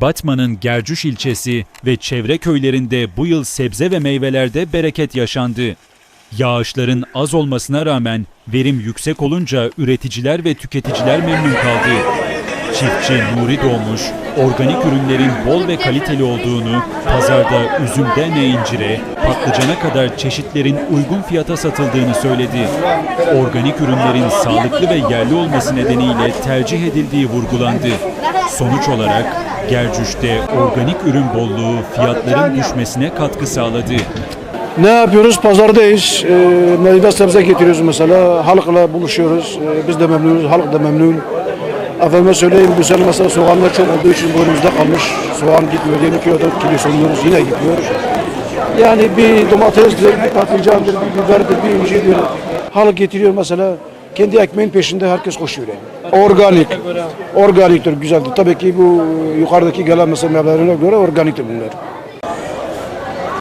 Batman'ın Gercüş ilçesi ve çevre köylerinde bu yıl sebze ve meyvelerde bereket yaşandı. Yağışların az olmasına rağmen verim yüksek olunca üreticiler ve tüketiciler memnun kaldı. Çiftçi Nuri Doğmuş, organik ürünlerin bol ve kaliteli olduğunu, pazarda üzümden ne incire, patlıcana kadar çeşitlerin uygun fiyata satıldığını söyledi. Organik ürünlerin sağlıklı ve yerli olması nedeniyle tercih edildiği vurgulandı. Sonuç olarak Gercüş'te organik ürün bolluğu fiyatların düşmesine katkı sağladı. Ne yapıyoruz? Pazardayız. E, meyve sebze getiriyoruz mesela. Halkla buluşuyoruz. E, biz de memnunuz, halk da memnun. Efendime söyleyeyim bu sene mesela soğanlar çok olduğu için boynumuzda kalmış. Soğan gitmiyor. Diyelim ki o kilo soruyoruz yine gitmiyor. Yani bir domatesdir, bir patlıcandır, bir biberdir, bir incirdir. Halk getiriyor mesela. Kendi ekmeğin peşinde herkes koşuyor yani. Organik. Organiktir, güzeldir. Tabii ki bu yukarıdaki gelen mesela meyvelerine göre organiktir bunlar.